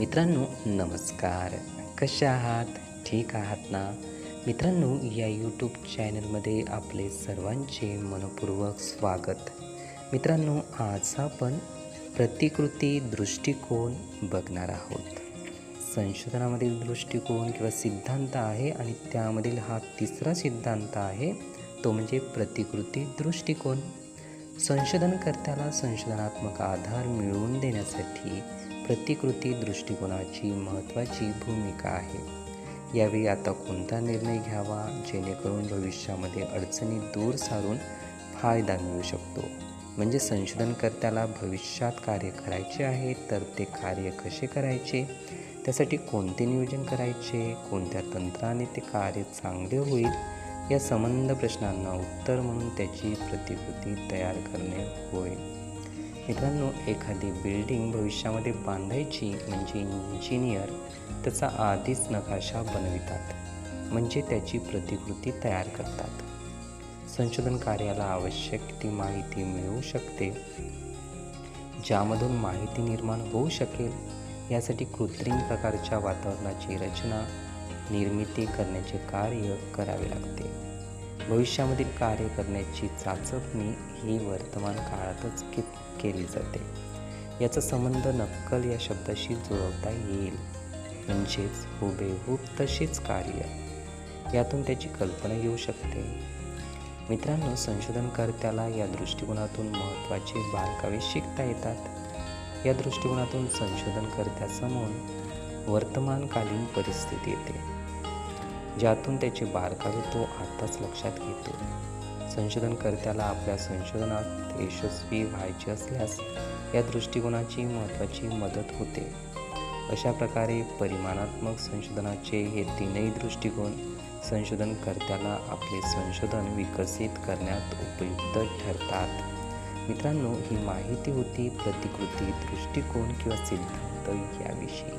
मित्रांनो नमस्कार. कशा आहात? ठीक आहात ना? मित्रांनो या यूट्यूब चॅनलमध्ये आपले सर्वांचे मनपूर्वक स्वागत. मित्रांनो आज आपण प्रतिकृती दृष्टिकोन बघणार आहोत. संशोधनामधील दृष्टिकोन किंवा सिद्धांत आहे आणि त्यामधील हा तिसरा सिद्धांत आहे तो म्हणजे प्रतिकृती दृष्टिकोन. संशोधनकर्त्याला संशोधनात्मक आधार मिळवून देण्यासाठी प्रतिकृती दृष्टिकोनाची महत्त्वाची भूमिका आहे. यावेळी आता कोणता निर्णय घ्यावा? जेणेकरून भविष्यामध्ये अडचणी दूर सारून फायदा मिळू शकतो. म्हणजे संशोधनकर्त्याला भविष्यात कार्य करायचे आहे तर ते कार्य कसे करायचे? त्यासाठी कोणते नियोजन करायचे? कोणत्या तंत्राने ते कार्य चांगले होईल? या संबंध प्रश्नांना उत्तर म्हणून त्याची प्रतिकृती तयार करणे होय. मित्रांनो एखादी बिल्डिंग भविष्यामध्ये बांधायची म्हणजे इंजिनियर त्याचा आधीच नकाशा बनवितात. म्हणजे त्याची प्रतिकृती तयार करतात. संशोधन कार्याला आवश्यक ती माहिती मिळू शकते. ज्यामधून माहिती निर्माण होऊ शकेल यासाठी कृत्रिम प्रकारच्या वातावरणाची रचना निर्मिती करण्याचे कार्य करावे लागते. भविष्यामधील कार्य करण्याची चाचपणी ही वर्तमान काळातच के केली जाते. याचा संबंध नक्कल या शब्दाशी जुळवता येईल. म्हणजेच हुबेहूब तशीच कार्य. यातून त्याची कल्पना येऊ शकते. मित्रांनो संशोधनकर्त्याला या दृष्टिकोनातून महत्त्वाचे बारकावे शिकता येतात. या दृष्टिकोनातून संशोधनकर्त्यासमोर वर्तमानकालीन परिस्थिती येते. ज्यातून त्याचे बारकावे तो आताच लक्षात घेतो. संशोधनकर्त्याला आपल्या संशोधनात यशस्वी व्हायचे असल्यास या दृष्टिकोनाची महत्त्वाची मदत होते. अशा प्रकारे परिमाणात्मक संशोधनाचे हे तीनही दृष्टिकोन संशोधनकर्त्याला आपले संशोधन विकसित करण्यात उपयुक्त ठरतात. मित्रांनो ही माहिती होती प्रतिकृती दृष्टिकोन किंवा सिद्धांत याविषयी.